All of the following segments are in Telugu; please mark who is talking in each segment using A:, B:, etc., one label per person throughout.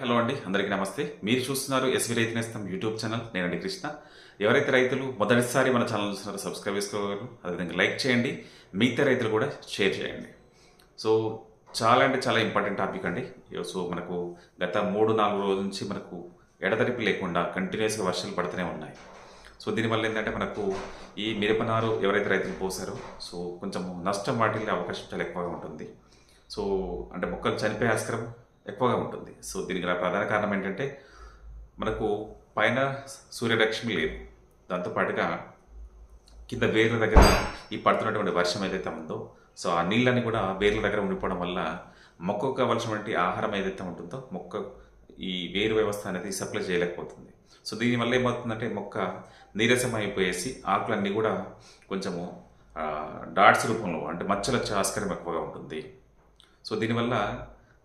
A: హలో అండి అందరికీ నమస్తే. మీరు చూస్తున్నారు ఎస్వి రైతు నేస్తం యూట్యూబ్ ఛానల్. నేనండి కృష్ణ. ఎవరైతే రైతులు మొదటిసారి మన ఛానల్ చూస్తున్నారో సబ్స్క్రైబ్ చేసుకోగలరు. అదేవిధంగా లైక్ చేయండి మిగతా రైతులు కూడా షేర్ చేయండి. సో చాలా అంటే చాలా ఇంపార్టెంట్ టాపిక్ అండి. సో మనకు గత మూడు నాలుగు రోజుల నుంచి మనకు ఎడతెరిపి లేకుండా కంటిన్యూస్గా వర్షాలు పడుతూనే ఉన్నాయి. సో దీనివల్ల ఏంటంటే మనకు ఈ మిరపనారు ఎవరైతే రైతులు పోసారో సో కొంచెం నష్టం వాటిల్లే అవకాశం చాలా ఎక్కువగా ఉంటుంది. సో అంటే మొక్కలు చనిపోయే ఆస్కారం ఎక్కువగా ఉంటుంది. సో దీనికి గల ప్రధాన కారణం ఏంటంటే మనకు పైన సూర్యరశ్మి లేదు. దాంతోపాటుగా కింద వేర్ల దగ్గర ఈ పడుతున్నటువంటి వర్షం ఏదైతే ఉందో సో ఆ నీళ్ళని కూడా వేర్ల దగ్గర ఉండిపోవడం వల్ల మొక్కకు కావాల్సినటువంటి ఆహారం ఏదైతే ఉంటుందో మొక్క ఈ వేరు వ్యవస్థ అనేది సప్లై చేయలేకపోతుంది. సో దీనివల్ల ఏమవుతుందంటే మొక్క నీరసం అయిపోయేసి ఆకులన్నీ కూడా కొంచెము డాట్స్ రూపంలో అంటే మచ్చలు వచ్చే ఆస్కారం ఎక్కువగా ఉంటుంది. సో దీనివల్ల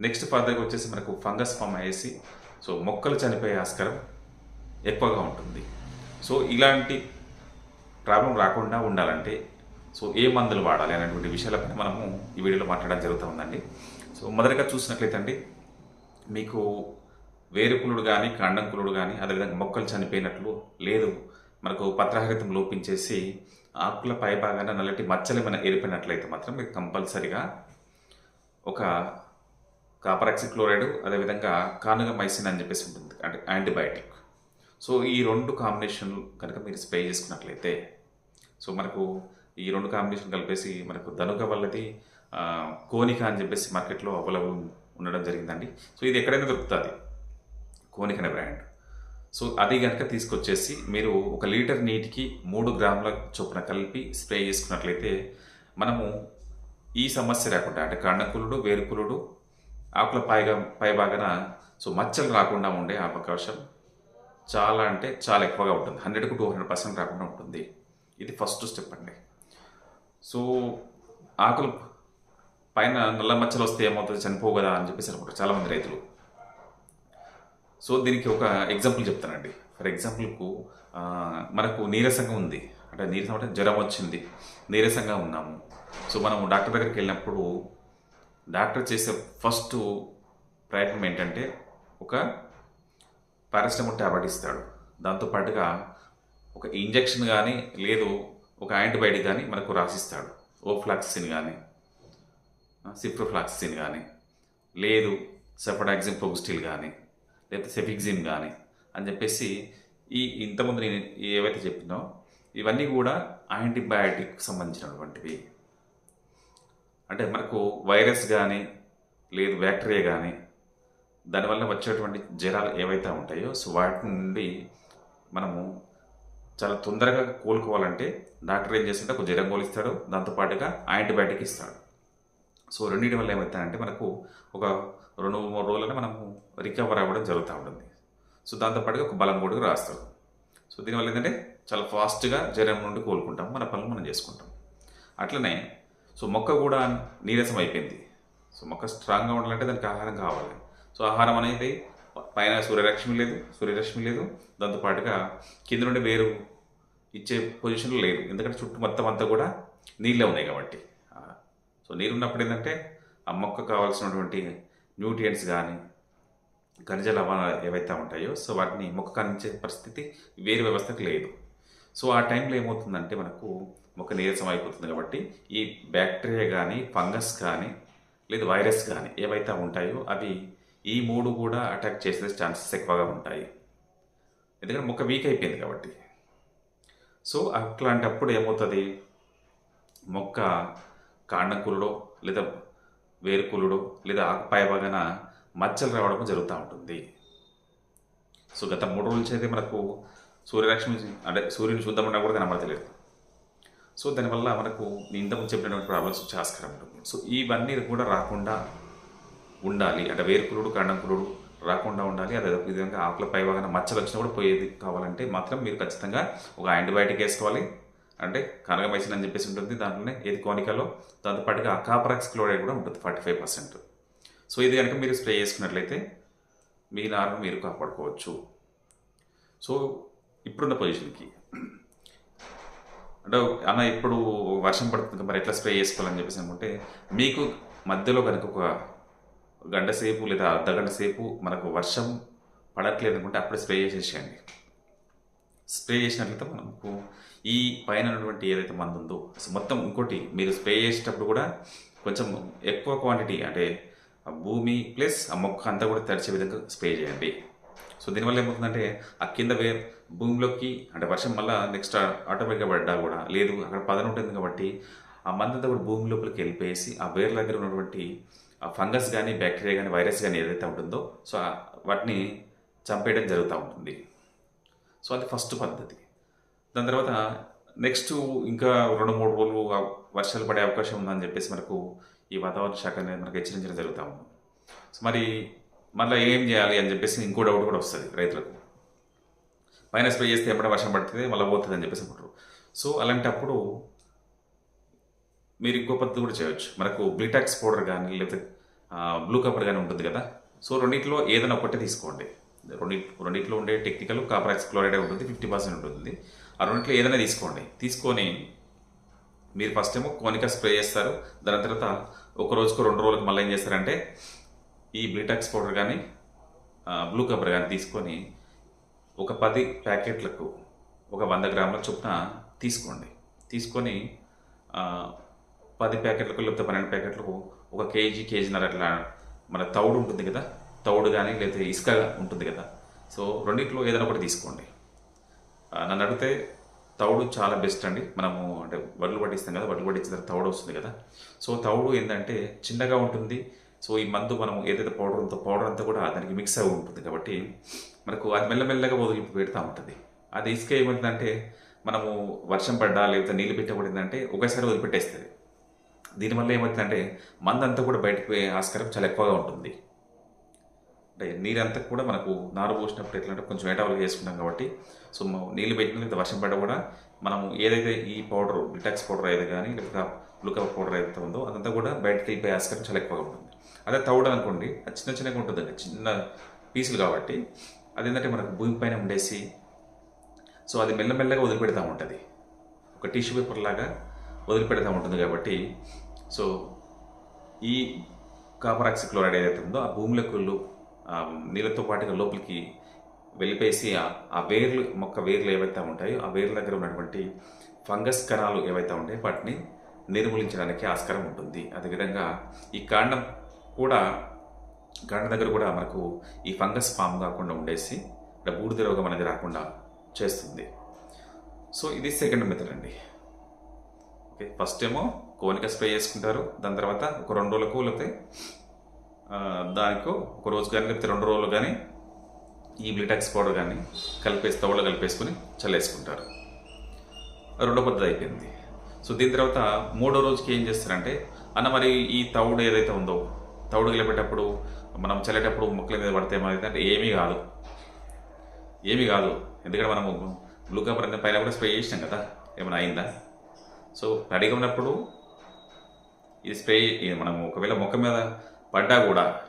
A: నెక్స్ట్ ఫర్దర్గా వచ్చేసి మనకు ఫంగస్ ఫామ్ అయ్యేసి సో మొక్కలు చనిపోయే ఆస్కారం ఎక్కువగా ఉంటుంది. సో ఇలాంటి ప్రాబ్లం రాకుండా ఉండాలంటే సో ఏ మందులు వాడాలి అనేటువంటి విషయాలపై మనము ఈ వీడియోలో మాట్లాడడం జరుగుతూ ఉందండి. సో మొదటగా చూసినట్లయితే అండి మీకు వేరుకులుడు కానీ కాండంకులుడు కానీ అదేవిధంగా మొక్కలు చనిపోయినట్లు లేదు. మనకు పత్రహరితం లోపించేసి ఆకుల పై భాగాన నల్లటి మచ్చలు ఏమైనా ఏర్పడినట్లయితే మాత్రం మీకు కంపల్సరిగా ఒక కాపరాక్సిక్లోరైడ్ అదేవిధంగా కానుగమైసిన్ అని చెప్పేసి ఉంటుంది అంటే యాంటీబయాటిక్. సో ఈ రెండు కాంబినేషన్ కనుక మీరు స్ప్రే చేసుకున్నట్లయితే సో మనకు ఈ రెండు కాంబినేషన్ కలిపేసి మనకు ధనుక వల్లది కోనిక అని చెప్పేసి మార్కెట్లో అవైలబుల్ ఉండడం జరిగిందండి. సో ఇది ఎక్కడైనా దొరుకుతుంది కోనిక అనే బ్రాండ్. సో అది కనుక తీసుకొచ్చేసి మీరు ఒక లీటర్ నీటికి మూడు గ్రాముల చొప్పున కలిపి స్ప్రే చేసుకున్నట్లయితే మనము ఈ సమస్య రాకుండా అంటే కాండకులుడు వేరుకులుడు ఆకుల పైగా పై భాగాన సో మచ్చలు రాకుండా ఉండే అవకాశం చాలా అంటే చాలా ఎక్కువగా ఉంటుంది. హండ్రెడ్కు టూ హండ్రెడ్ పర్సెంట్ రాకుండా ఉంటుంది. ఇది ఫస్ట్ స్టెప్ అండి. సో ఆకులు పైన నల్ల మచ్చలు వస్తే ఏమవుతుంది? చనిపోవు కదా అని చెప్పేసి అనుకుంటారు చాలామంది రైతులు. సో దీనికి ఒక ఎగ్జాంపుల్ చెప్తానండి. ఫర్ ఎగ్జాంపుల్కు మనకు నీరసంగా ఉంది. అంటే నీరసం అంటే జ్వరం వచ్చింది. నీరసంగా ఉన్నాము. సో మనం డాక్టర్ దగ్గరికి వెళ్ళినప్పుడు డాక్టర్ చేసే ఫస్ట్ ప్రయత్నం ఏంటంటే ఒక పారాసిటమాల్ ట్యాబ్లెట్ ఇస్తాడు. దాంతోపాటుగా ఒక ఇంజెక్షన్ కానీ లేదు ఒక యాంటీబయాటిక్ కానీ మనకు రాసిస్తాడు. ఓఫ్లాక్సిన్ కానీ సిప్రోఫ్లాక్సిన్ కానీ లేదు సెఫడాక్సిన్ ప్రోగ్స్టిల్ కానీ లేదా సెఫిక్సిన్ కానీ అని చెప్పేసి ఈ ఇంతకుముందు నేను ఏవైతే చెప్పినో ఇవన్నీ కూడా యాంటీబయాటిక్ సంబంధించినటువంటివి. అంటే మనకు వైరస్ కానీ లేదు బ్యాక్టీరియా కానీ దానివల్ల వచ్చేటువంటి జ్వరాలు ఏవైతే ఉంటాయో సో వాటి నుండి మనము చాలా తొందరగా కోలుకోవాలంటే డాక్టర్ ఏం చేస్తుంటే ఒక జ్వరం కోలిస్తాడు దాంతోపాటుగా యాంటీబయాటిక్ ఇస్తాడు. సో రెండింటి వల్ల ఏమవుతాయంటే మనకు ఒక రెండు మూడు రోజులనే మనము రికవర్ అవ్వడం జరుగుతూ ఉంటుంది. సో దాంతోపాటుగా ఒక బలం కూడా రాస్తాడు. సో దీనివల్ల ఏంటంటే చాలా ఫాస్ట్గా జ్వరం నుండి కోలుకుంటాం మన పనులు మనం చేసుకుంటాం. అట్లనే సో మొక్క కూడా నీరసం అయిపోయింది. సో మొక్క స్ట్రాంగ్గా ఉండాలంటే దానికి ఆహారం కావాలి. సో ఆహారం అనేది పైన సూర్యరశ్మి లేదు సూర్యరశ్మి లేదు. దాంతోపాటుగా కింద నుండి వేరు ఇచ్చే పొజిషన్లో లేదు. ఎందుకంటే చుట్టూ మొత్తం అంతా కూడా నీళ్ళే ఉన్నాయి కాబట్టి. సో నీరు ఉన్నప్పుడు ఏంటంటే ఆ మొక్క కావాల్సినటువంటి న్యూట్రియంట్స్ కానీ ఖనిజ లవణాలు ఏవైతే ఉంటాయో సో వాటిని మొక్క అందించే పరిస్థితి వేరు వ్యవస్థకు లేదు. సో ఆ టైంలో ఏమవుతుందంటే మనకు మొక్క నీరసం అయిపోతుంది కాబట్టి ఈ బ్యాక్టీరియా కానీ ఫంగస్ కానీ లేదు వైరస్ కానీ ఏవైతే ఉంటాయో అవి ఈ మూడు కూడా అటాక్ చేసే ఛాన్సెస్ ఎక్కువగా ఉంటాయి. ఎందుకంటే మొక్క వీక్ అయిపోయింది కాబట్టి. సో అట్లాంటప్పుడు ఏమవుతుంది? మొక్క కాండకులుడో లేదా వేరుకులుడో లేదా ఆకుపాయ భాగాన మచ్చలు రావడం జరుగుతూ ఉంటుంది. సో గత మూడు రోజుల అయితే మనకు సూర్యరశ్మి అంటే సూర్యుని చూద్దామన్నా కూడా కనబడతలేదు. సో దానివల్ల మనకు ఇంతకు చెప్పినటువంటి ప్రాబ్లమ్స్ వచ్చే ఆస్కారం ఉంటుంది సో ఇవన్నీ కూడా రాకుండా ఉండాలి. అంటే వేరుకులుడు కండంకులుడు రాకుండా ఉండాలి. అదే విధంగా ఆకుల పై మచ్చలు వచ్చినా కూడా పోయేది కావాలంటే మాత్రం మీరు ఖచ్చితంగా ఒక యాంటీబయాటిక్ వేసుకోవాలి అంటే కనగమైసిన్ అని చెప్పేసి ఉంటుంది దాంట్లోనే ఏది కోనికలో దాంతోపాటుగా కాపరాక్స్ క్లోరైడ్ కూడా ఉంటుంది ఫార్టీ ఫైవ్ పర్సెంట్. సో ఇది కనుక మీరు స్ప్రే చేసుకున్నట్లయితే మీ నారును మీరు కాపాడుకోవచ్చు. సో ఇప్పుడున్న పొజిషన్కి అంటే అన్న ఇప్పుడు వర్షం పడుతుంది మరి ఎట్లా స్ప్రే చేసుకోవాలని చెప్పేసి అనుకుంటే మీకు మధ్యలో కనుక ఒక గంట సేపు లేదా అర్ధ గంట సేపు మనకు వర్షం పడట్లేదు అనుకుంటే అప్పుడే స్ప్రే చేసేసేయండి. స్ప్రే చేసినట్లయితే మనకు ఈ పైన ఉన్నటువంటి ఏదైతే మందు ఉందో సో మొత్తం ఇంకోటి మీరు స్ప్రే చేసేటప్పుడు కూడా కొంచెం ఎక్కువ క్వాంటిటీ అంటే భూమి ప్లస్ ఆ మొక్క అంతా కూడా తడిచే విధంగా స్ప్రే చేయండి. సో దీనివల్ల ఏమవుతుందంటే ఆ కింద వే భూమిలోకి అంటే వర్షం మళ్ళీ నెక్స్ట్ ఆటోమేటిక్గా పడ్డా కూడా. లేదు అక్కడ పదన ఉంటుంది కాబట్టి ఆ మందంతా కూడా భూమి లోపలికి వెళ్ళిపోయేసి ఆ వేర్ల దగ్గర ఉన్నటువంటి ఆ ఫంగస్ కానీ బ్యాక్టీరియా కానీ వైరస్ కానీ ఏదైతే ఉంటుందో సో వాటిని చంపేయడం జరుగుతూ ఉంటుంది. సో అది ఫస్ట్ పద్ధతి. దాని తర్వాత నెక్స్ట్ ఇంకా రెండు మూడు రోజులు వర్షాలు పడే అవకాశం ఉందని చెప్పేసి మనకు ఈ వాతావరణ శాఖ అనేది మనకు హెచ్చరించడం జరుగుతూ ఉంది. సో మరి మళ్ళీ ఏం చేయాలి అని చెప్పేసి ఇంకో డౌట్ కూడా వస్తుంది రైతులకు. పైన స్ప్రే చేస్తే ఎప్పుడైనా వర్షం పడుతుంది మళ్ళీ పోతుంది అని చెప్పేసి అనుకుంటారు సో అలాంటప్పుడు మీరు ఇంకో పద్ధతి కూడా చేయొచ్చు. మనకు బ్లిటాక్స్ పౌడర్ కానీ లేకపోతే బ్లూ కపర్ కానీ ఉంటుంది కదా. సో రెండింటిలో ఏదైనా ఒకటి తీసుకోండి. రెండి రెండింటిలో ఉండే టెక్నికల్ కాపరాక్స్ క్లోరైడ్ ఉంటుంది ఫిఫ్టీ పర్సెంట్ ఉంటుంది. ఆ రెండింటిలో ఏదైనా తీసుకోండి. తీసుకొని మీరు ఫస్ట్ ఏమో కోనిక స్ప్రే చేస్తారు. దాని తర్వాత ఒక రోజుకు రెండు రోజులకు మళ్ళీ ఏం చేస్తారంటే ఈ బ్లిటాక్స్ పౌడర్ కానీ బ్లూ కపర్ కానీ తీసుకొని ఒక పది ప్యాకెట్లకు ఒక వంద గ్రాముల చొప్పున తీసుకోండి. తీసుకొని పది ప్యాకెట్లకు లేకపోతే పన్నెండు ప్యాకెట్లకు ఒక కేజీ కేజీన్నర అట్లా మన తౌడు ఉంటుంది కదా తౌడు కానీ లేకపోతే ఇసుక ఉంటుంది కదా సో రెండిట్లో ఏదైనా ఒకటి తీసుకోండి. నన్ను అడిగితే తౌడు చాలా బెస్ట్ అండి. మనము అంటే వడ్లు పట్టిస్తాం కదా వడ్లు పట్టించిన తర్వాత తౌడు వస్తుంది కదా. సో తౌడు ఏంటంటే చిన్నగా ఉంటుంది. సో ఈ మందు మనం ఏదైతే పౌడర్ ఉందో పౌడర్ అంతా కూడా దానికి మిక్స్ అయి ఉంటుంది కాబట్టి మనకు అది మెల్లమెల్లగా వదిలి పెడతా ఉంటుంది. అది ఇసుక ఏమవుతుందంటే మనము వర్షం పడ్డా లేకపోతే నీళ్ళు పెట్టబడిందంటే ఒకేసారి వదిలిపెట్టేస్తుంది. దీనివల్ల ఏమవుతుందంటే మందంతా కూడా బయటకు పోయే ఆస్కారం చాలా ఎక్కువగా ఉంటుంది. అంటే నీరంతా కూడా మనకు నారు పోసినప్పుడు ఎట్లా అంటే కొంచెం ఏటావలు చేసుకున్నాం కాబట్టి సో నీళ్ళు పెట్టిన లేదా వర్షం పడ్డా కూడా మనము ఏదైతే ఈ పౌడర్ డిటాక్స్ పౌడర్ అయితే కానీ లేకపోతే లుకప్ పౌడర్ ఏదైతే ఉందో అదంతా కూడా బయటకు వెళ్ళిపోయే ఆస్కారం చాలా ఎక్కువగా ఉంటుంది. అదే తౌడు అనుకోండి అది చిన్న చిన్నగా ఉంటుందండి. చిన్న పీసులు కాబట్టి అది ఏంటంటే మనకు భూమి పైన ఉండేసి సో అది మెల్లమెల్లగా వదిలిపెడతా ఉంటుంది. ఒక టిష్యూ పేపర్ లాగా వదిలిపెడతా ఉంటుంది కాబట్టి సో ఈ కాపర్ ఆక్సిక్లోరైడ్ ఏదైతే ఉందో ఆ భూమిలోకి నీళ్ళతో పాటుగా లోపలికి వెళ్ళిపేసి ఆ- ఆ వేర్లు మొక్క వేర్లు ఏవైతే ఉంటాయో ఆ వేర్ల దగ్గర ఉన్నటువంటి ఫంగస్ కణాలు ఏవైతే ఉంటాయో వాటిని నిర్మూలించడానికి ఆస్కారం ఉంటుంది. అదేవిధంగా ఈ కాండం కూడా గంట దగ్గర కూడా మనకు ఈ ఫంగస్ ఫామ్ కాకుండా ఉండేసి ఇక్కడ బూడిద రోగం అనేది రాకుండా చేస్తుంది. సో ఇది సెకండ్ మెథడ్ అండి. ఓకే ఫస్ట్ ఏమో కోనిక స్ప్రే చేసుకుంటారు దాని తర్వాత ఒక రెండు రోజులకు లేకపోతే దానికో ఒక రోజు కానీ లేకపోతే రెండు రోజులు కానీ ఈ బ్లిటాక్స్ పౌడర్ కానీ కలిపేసి తవలో కలిపేసుకుని చల్లేసుకుంటారు. రెండో పద్ధతి అయిపోయింది. సో దీని తర్వాత మూడో రోజుకి ఏం చేస్తారంటే అన్న మరి ఈ తవుడు ఏదైతే ఉందో తవుడు కలిపేటప్పుడు మనం చల్లేటప్పుడు మొక్కల మీద పడితే ఏమైంది అంటే ఏమీ కాదు. ఏమీ కాదు. ఎందుకంటే మనము బ్లూ కపర్ అనే పైన కూడా స్ప్రే చేసినాం కదా. ఏమైనా అయిందా? సో రెడీగా ఉన్నప్పుడు ఇది స్ప్రే మనం ఒకవేళ మొక్క మీద పడ్డా కూడా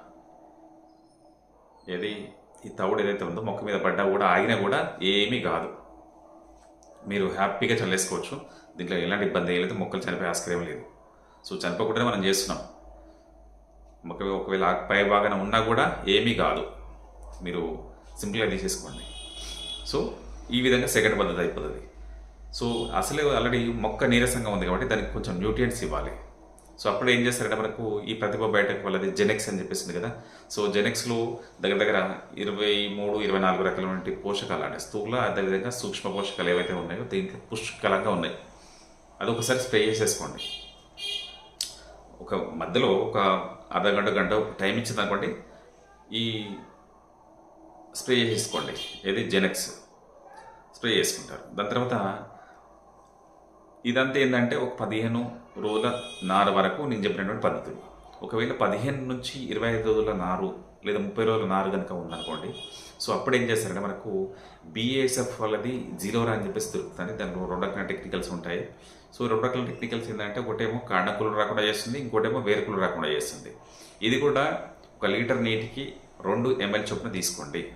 A: ఏది? ఈ తవుడు ఏదైతే ఉందో మొక్క మీద పడ్డా కూడా ఆగినా కూడా ఏమీ కాదు. మీరు హ్యాపీగా చల్లేసుకోవచ్చు. దీంట్లో ఎలాంటి ఇబ్బంది లేదు. మొక్కలు చనిపోయే ఆస్కారం లేదు. సో చనిపోకుండా మనం చేస్తున్నాం. ఒకవేళ పై భాగాన ఉన్నా కూడా ఏమీ కాదు. మీరు సింపుల్గా తీసేసుకోండి సో ఈ విధంగా సెకండ్ పద్ధతి అయిపోతుంది. సో అసలే ఆల్రెడీ మొక్క నీరసంగా ఉంది కాబట్టి దానికి కొంచెం న్యూట్రియంట్స్ ఇవ్వాలి. సో అప్పుడు ఏం చేస్తారంటే మనకు ఈ ప్రతిభ బయటకు వాళ్ళది జెనెక్స్ అని చెప్పేసింది కదా. సో జెనెక్స్లో దగ్గర దగ్గర ఇరవై మూడు ఇరవై నాలుగు రకాలైనటువంటి పోషకాలు అంటే స్థూల అదేవిధంగా సూక్ష్మ పోషకాలు ఏవైతే ఉన్నాయో దీంట్లో పుష్కలంగా ఉన్నాయి. అది ఒకసారి స్ప్రే చేసేసుకోండి. ఒక మధ్యలో ఒక అర్ధగంట గంట టైం ఇచ్చింది అనుకోండి ఈ స్ప్రే చేసుకోండి. ఏది? జెనెక్స్ స్ప్రే చేసుకుంటారు. దాని తర్వాత ఇదంతా ఏంటంటే ఒక పదిహేను రోజుల నార వరకు నేను చెప్పినటువంటి పద్ధతులు. ఒకవేళ పదిహేను నుంచి ఇరవై ఐదు రోజుల నారు లేదా ముప్పై రోజుల నారు కనుక ఉందనుకోండి సో అప్పుడు ఏం చేస్తారంటే మనకు బీఏఎస్ఎఫ్ వాళ్ళది జీరోరా అని చెప్పేసి దొరుకుతుంది. దాంట్లో రెండు రకాల టెక్నికల్స్ ఉంటాయి. సో రెండు రకాల టెక్నికల్స్ ఏంటంటే ఒకటేమో కాండకులు రాకుండా చేస్తుంది ఇంకోటేమో వేరుకులు రాకుండా చేస్తుంది. ఇది కూడా ఒక లీటర్ నీటికి రెండు ఎంఎల్ చొప్పున తీసుకోండి.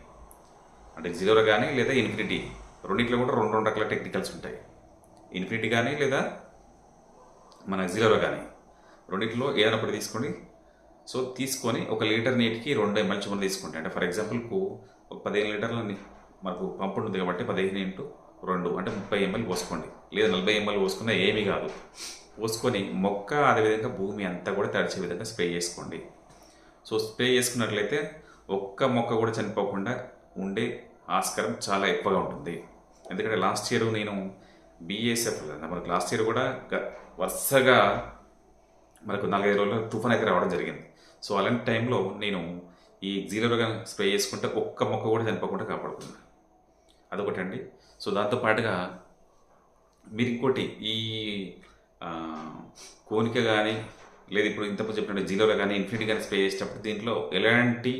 A: అంటే జీరో కానీ లేదా ఇన్ఫినిటీ రెండింటిలో కూడా రెండు రెండు రకాల టెక్నికల్స్ ఉంటాయి. ఇన్ఫినిటీ కానీ లేదా మన జీరో కానీ. రెండింటిలో ఏదైనా ఒకటి తీసుకోండి. సో తీసుకొని ఒక లీటర్ నీటికి రెండు ఎంఎల్ చొప్పున తీసుకోండి అంటే ఫర్ ఎగ్జాంపుల్కు ఒక పదిహేను లీటర్ల మనకు పంపు ఉంటుంది కాబట్టి పదిహేను ఇంటూ రెండు అంటే ముప్పై ఎంఎల్ పోసుకోండి. లేదా నలభై ఎంఎల్ పోసుకున్నా ఏమీ కాదు. పోసుకొని మొక్క అదేవిధంగా భూమి అంతా కూడా తడిచే విధంగా స్ప్రే చేసుకోండి. సో స్ప్రే చేసుకున్నట్లయితే ఒక్క మొక్క కూడా చనిపోకుండా ఉండే ఆస్కారం చాలా ఎక్కువగా ఉంటుంది. ఎందుకంటే లాస్ట్ ఇయర్ నేను బీఎస్ఎఫ్ మనకు లాస్ట్ ఇయర్ కూడా గ- వరుసగా మనకు నాలుగైదు రోజులు తుఫాన్ అయితే రావడం జరిగింది. సో అలాంటి టైంలో నేను ఈ జీరోగా స్ప్రే చేసుకుంటే ఒక్క మొక్క కూడా చనిపోకుండా కాపాడుకున్నాను అదొకటి అండి సో దాంతో పాటుగా మీరు ఇంకోటి ఈ కోనిక కానీ లేదు ఇప్పుడు ఇంతకు చెప్పినట్టు జీరోలో కానీ ఇన్ఫినిటీ కానీ స్ప్రే చేసేటప్పుడు దీంట్లో ఎలాంటి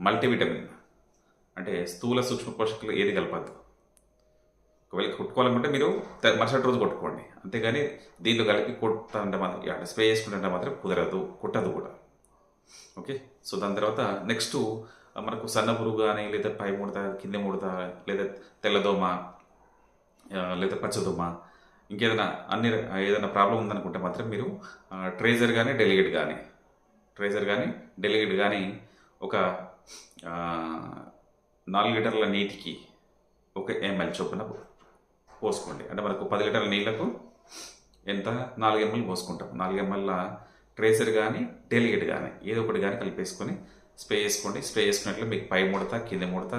A: మల్టీవిటమిన్ అంటే స్థూల సూక్ష్మ పోషకాలు ఏది కలపద్దు. ఒకవేళ కొట్టుకోవాలనుకుంటే మీరు మరుసటి రోజు కొట్టుకోండి. అంతేగాని దీంట్లో కలిపి కొట్టాలంటే మాత్రం స్ప్రే చేసుకుంటే మాత్రం కుదరదు కొట్టదు కూడా. ఓకే? సో దాని తర్వాత నెక్స్ట్ మనకు సన్న పురుగు కానీ లేదా పై ముడత కింద ముడత లేదా తెల్లదోమ లేదా పచ్చదోమ ఇంకేదైనా అన్ని ఏదైనా ప్రాబ్లం ఉందనుకుంటే మాత్రం మీరు ట్రేజర్ కానీ డెలిగేట్ కానీ ట్రేజర్ కానీ డెలిగేట్ కానీ ఒక నాలుగు లీటర్ల నీటికి ఒక ఎంఎల్ చొప్పున పోసుకోండి. అంటే మనకు పది లీటర్ల నీళ్ళకు ఎంత? నాలుగు ఎంఎల్ పోసుకుంటాం. నాలుగు ఎంఎల్ ట్రేసర్ కానీ డెలిగేట్ కానీ ఏదో ఒకటి కానీ కలిపేసుకొని స్ప్రే చేసుకోండి. స్ప్రే చేసుకున్నట్లు మీకు పై ముడత కింద ముడత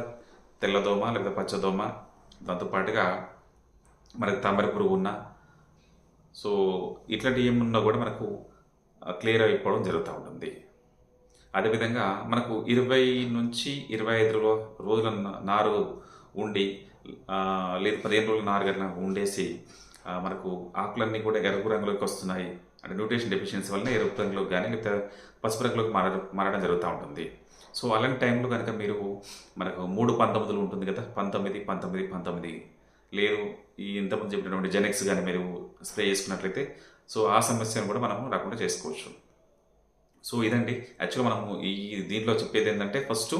A: తెల్లదోమ లేదా పచ్చదోమ దాంతోపాటుగా మనకు తామర పురుగు ఉన్న. సో ఇట్లాంటి ఏమున్నా కూడా మనకు క్లియర్ అయిపోవడం జరుగుతూ ఉంటుంది. అదేవిధంగా మనకు ఇరవై నుంచి ఇరవై ఐదు రోజుల నారు ఉండి లేదు పదిహేను రోజులు నాలుగు ఉండేసి మనకు ఆకులన్నీ కూడా ఎరుపు రంగులోకి వస్తున్నాయి. అంటే న్యూట్రిషన్ డెఫిషియన్సీ వల్ల ఎరుపు రంగులోకి కానీ లేకపోతే పసుపు రంగులోకి మారడం మారడం జరుగుతూ ఉంటుంది. సో అలాంటి టైంలో కనుక మీరు మనకు మూడు పంతొమ్మిదిలు ఉంటుంది కదా పంతొమ్మిది పంతొమ్మిది పంతొమ్మిది. లేదు ఈ ఇంతమంది చెప్పినటువంటి జెనెక్స్ కానీ మీరు స్ప్రే చేసుకున్నట్లయితే సో ఆ సమస్యను కూడా మనం రాకుండా చేసుకోవచ్చు. సో ఇదండి. యాక్చువల్గా మనము ఈ దీంట్లో చెప్పేది ఏంటంటే ఫస్ట్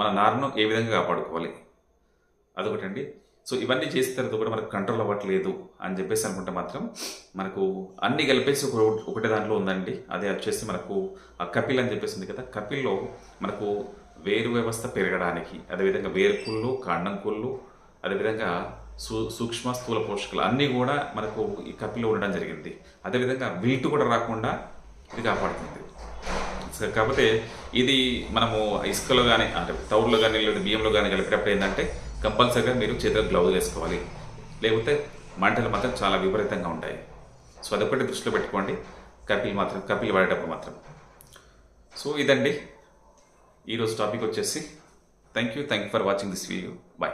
A: మన నారును ఏ విధంగా కాపాడుకోవాలి? అదొకటండి. సో ఇవన్నీ చేసిన తర్వాత కూడా మనకు కంట్రోల్ అవ్వట్లేదు అని చెప్పేసి అనుకుంటే మాత్రం మనకు అన్ని కలిపేసి ఒక ఒకటే దాంట్లో ఉందండి. అదే వచ్చేసి మనకు ఆ కపిల్ అని చెప్పేసి ఉంది కదా. కపిల్లో మనకు వేరు వ్యవస్థ పెరగడానికి అదేవిధంగా వేరుకుళ్ళు కాండం కుళ్ళు అదేవిధంగా సూ సూక్ష్మ స్థూల పోషకాలు అన్నీ కూడా మనకు ఈ కపిలో ఉండడం జరిగింది. అదేవిధంగా విల్ట్ కూడా రాకుండా ఇది కాపాడుతుంది. కాకపోతే ఇది మనము ఇసుకలో కానీ అంటే తౌడులో కానీ లేదా బియ్యంలో కానీ కలిపేటప్పుడు ఏంటంటే కంపల్సరీగా మీరు చేతులకు గ్లౌజ్ వేసుకోవాలి. లేకపోతే మంటలు మాత్రం చాలా విపరీతంగా ఉంటాయి. సో అదొకటి దృష్టిలో పెట్టుకోండి. కపిల్ మాత్రం కపిల్ వాడేటప్పుడు మాత్రం. సో ఇదండి. ఈరోజు టాపిక్ వచ్చేసి thank you thank you for watching this video bye